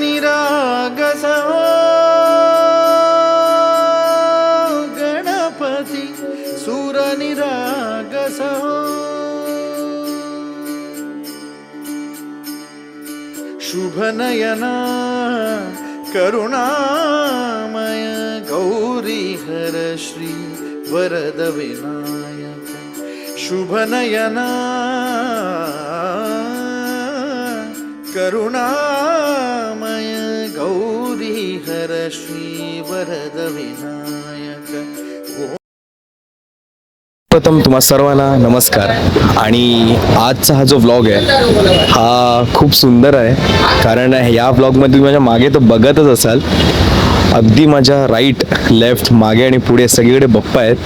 निरागस गणपती सुरनिरागसहो। शुभनयना करुणामय गौरी हर श्री वरद विनायक शुभनयना करुणा गौरी हर श्री वरद विनायक प्रथम तुम्हा सर्वांना नमस्कार. आणि आजचा हा जो व्लॉग आहे हा खूप सुंदर आहे. कारण या व्लॉगमध्ये तुम्ही माझ्या मागे तर बघतच असाल अगदी माझ्या राईट लेफ्ट मागे आणि पुढे सगळीकडे बप्पा आहेत.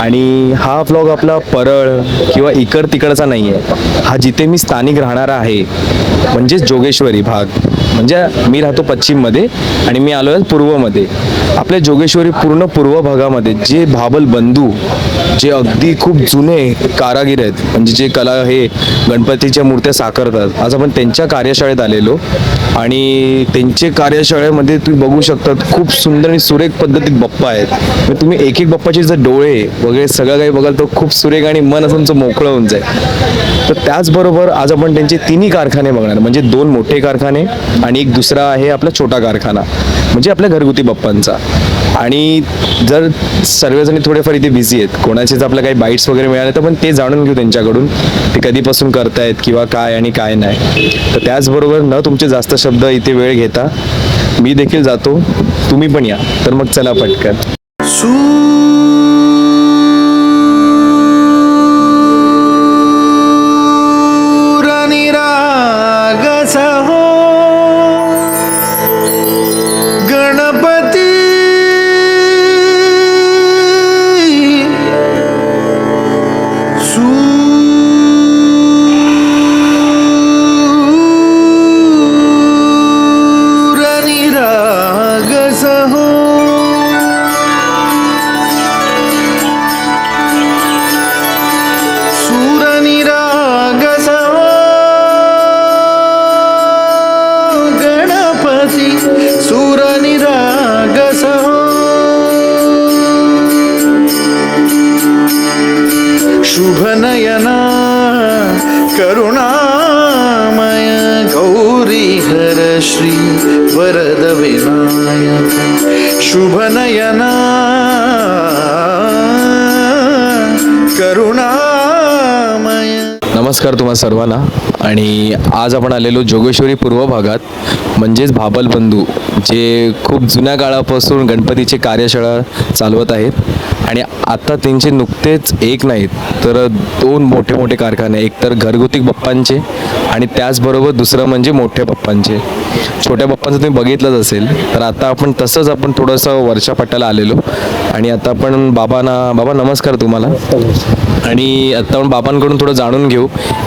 आणि हा व्लॉग आपला परळ किंवा इकड तिकडचा नाही आहे हा जिथे मी स्थानिक राहणारा आहे म्हणजेच जोगेश्वरी भाग. म्हणजे मी राहतो पश्चिममध्ये आणि मी आलो आहे पूर्वमध्ये. आपल्या जोगेश्वरी पूर्ण पूर्व भागामध्ये जे भाबल बंधू जे अगदी खूप जुने कारागीर आहेत म्हणजे जे कला हे गणपतीच्या मूर्त्या साकारतात. आज आपण त्यांच्या कार्यशाळेत आलेलो आणि त्यांचे कार्यशाळेमध्ये तुम्ही बघू शकतात खूप सुंदर आणि सुरेख पद्धतीत बप्पा आहेत. म्हणजे तुम्ही एक एक बप्पाचे जर डोळे वगैरे सगळं काही बघाल तर खूप सुरेख आणि मन असं तुमचं मोकळं होऊन जाईल. तर त्याचबरोबर आज आपण त्यांचे तिन्ही कारखाने बघणार म्हणजे दोन मोठे कारखाने आणि एक दुसरा आहे आपला छोटा कारखाना. म्हणजे आपल्या घरगुती बाप्पांचा. आणि जर सर्वजणी थोडेफार इथे बिझी आहेत कोणाचे जर आपल्या काही बाईट्स वगैरे मिळाले तर पण ते जाणून घेऊ त्यांच्याकडून ते कधीपासून करतायत किंवा काय आणि काय नाही. तर त्याचबरोबर न तुमचे जास्त शब्द इथे वेळ घेता मी देखील जातो तुम्ही पण या. तर मग चला पटकन. श्री वरद विनायक शुभनयना करुणामय। नमस्कार तुम्हा सर्वांना. आणि आज आपण आलेलो जोगेश्वरी पूर्व भागात म्हणजेच भाबल बंधू जे खूप जुन्या काळापासून गणपतीची कार्यशाळा चालवत आहेत. आणि आता त्यांचे नुकतेच एक नाहीत तर दोन मोठे मोठे कारखाने एक तर घरगुती बाप्पांचे आणि त्याचबरोबर दुसरं म्हणजे मोठ्या पप्पांचे. छोट्या पप्पांचं तुम्ही बघितलंच असेल तर आता आपण तसंच आपण थोडंसं वर्षा पट्ट्याला आलेलो. आणि आता आपण बाबांना बाबा नमस्कार तुम्हाला. आणि आता आपण बाबांकडून थोडं जाणून घेऊ.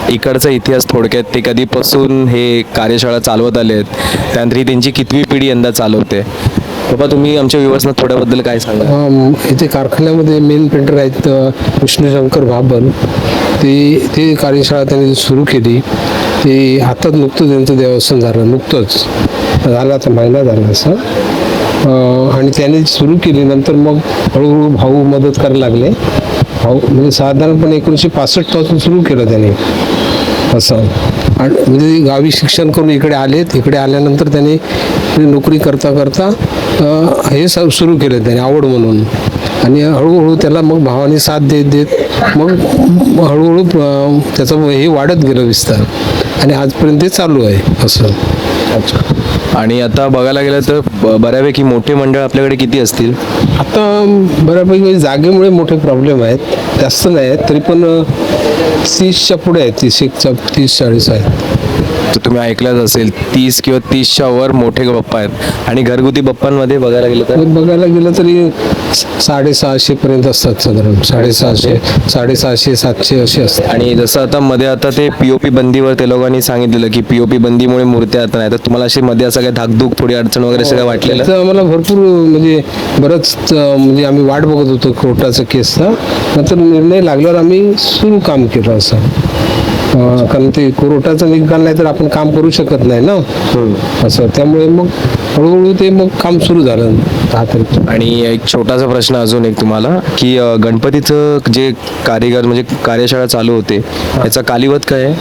इकडचा इतिहास थोडक्यात ते कधीपासून हे कार्यशाळा चालवत आले आहेत. त्यानंतर ही त्यांची कितवी पिढी यंदा चालवते. बाबा तुम्ही आमच्या विवर्सना थोड्याबद्दल काय सांगा? इथे कारखान्यामध्ये मेन पेंटर आहेत अ, विष्णुशंकर भाबल. ते ते कार्यशाळा त्यांनी सुरू केली. ते आताच नुकतं त्यांचं देवस्थान झालं नुकतंच. झालं आता महिना झाला असं. आणि त्याने सुरू केली नंतर मग हळूहळू भाऊ मदत करायला लागले. भाऊ म्हणजे साधारणपणे एकोणीसशे पासष्टपासून सुरू केलं त्याने. असं. आणि म्हणजे गावी शिक्षण करून इकडे आलेत इकडे आल्यानंतर त्याने म्हणजे नोकरी करता करता हे स सुरू केलं त्याने आवड म्हणून. आणि हळूहळू त्याला मग भावाने साथ देत देत मग हळूहळू त्याचं हे वाढत गेलं विस्तार. आणि आजपर्यंत ते चालू आहे असं. आणि आता बघायला गेलं तर ब- बऱ्यापैकी मोठे मंडळ आपल्याकडे किती असतील? आता बऱ्यापैकी म्हणजे जागेमुळे मोठे प्रॉब्लेम आहेत. जास्त नाही आहेत तरी पण अ, तीसच्या पुढे आहेत तीस एकच्या तीस चाळीस आहेत. तर तुम्ही ऐकलंच असेल तीस किंवा तीसच्या वर मोठे बाप्पा आहेत. आणि घरगुती बाप्पांमध्ये बघायला गेलं तर? बघायला गेलं तरी साडेसहाशे पर्यंत असतात साधारण. साडेसहाशे साडेसहाशे सातशे असे असतात. आणि जसं आता मध्ये आता ते पीओपी बंदीवर ते लोकांनी सांगितलेलं की पीओपी बंदीमुळे मूर्त्या आता नाही. तर तुम्हाला अशी मध्ये असं काही धाकधूक थोडी अडचण वगैरे सगळं वाटलेलं? तर आम्हाला भरपूर म्हणजे बरंच म्हणजे आम्ही वाट बघत होतो कोर्टाचा केसचा. नंतर निर्णय लागल्यावर आम्ही सुरू काम केलं असं. कारण ते कोर्टाचा निकाल नाही तर आपण आपण काम करू शकत नाही ना? असं. त्यामुळे मग हळूहळू ते मग काम सुरू झालं. आणि एक छोटासा प्रश्न अजून एक तुम्हाला की अ, गणपतीचं जे कारीगर म्हणजे कार्यशाळा चालू होते याचा कालीवत काय आहे?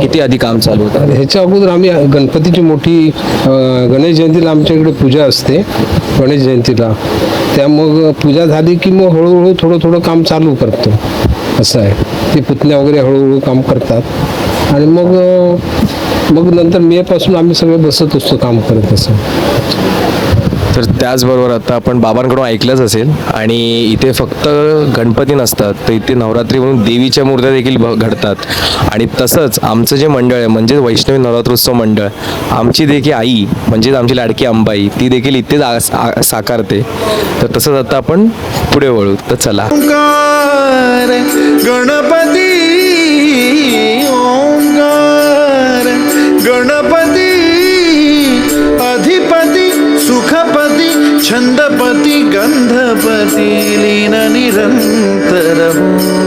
किती आधी काम चालू होतं? ह्याच्या अगोदर आम्ही गणपतीची मोठी अं, गणेश जयंतीला आमच्या इकडे पूजा असते गणेश जयंतीला. त्या मग पूजा झाली की मग हळूहळू थोडं थोडं काम चालू करतो. असं आहे. ते पुतण्या वगैरे हळूहळू काम करतात. आणि मग मग नंतर मे पासून आम्ही सगळे बसत असतो काम करत असं तर त्याचबरोबर आता आपण बाबांकडून ऐकलंच असेल आणि इथे फक्त गणपती नसतात तर इथे नवरात्री म्हणून देवीच्या मूर्त्या देखील भ- घडतात. आणि तसंच आमचं जे मंडळ आहे म्हणजे वैष्णवी नवरात्रोत्सव मंडळ आमची देखील आई म्हणजेच आमची लाडकी अंबाई ती देखील इथेच साकारते. तर तसंच आता आपण पुढे वळू. तर चला. गणपती निरंतर हो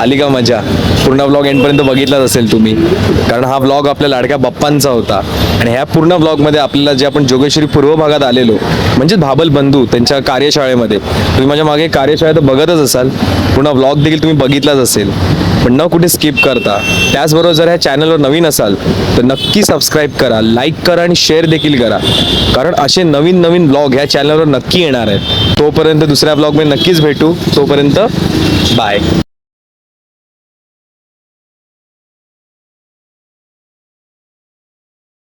आली का मजा? पूर्ण ब्लॉग एंडपर्यंत बघितलाच असेल तुम्ही. कारण हा ब्लॉग आपल्या लाडक्या बाप्पांचा होता. आणि ह्या पूर्ण ब्लॉगमध्ये आपल्याला जे आपण जोगेश्वरी पूर्व भागात आलेलो म्हणजेच भाबल बंधू त्यांच्या कार्यशाळेमध्ये. तुम्ही माझ्या मागे कार्यशाळा तर बघतच असाल. पूर्ण ब्लॉग देखील तुम्ही बघितलाच असेल. पण न कुठे स्किप करता. त्याचबरोबर जर ह्या चॅनलवर नवीन असाल तर नक्की सबस्क्राईब करा लाईक करा आणि शेअर देखील करा. कारण असे नवीन नवीन ब्लॉग ह्या चॅनलवर नक्की येणार आहेत. तोपर्यंत दुसऱ्या ब्लॉगमध्ये नक्कीच भेटू. तोपर्यंत बाय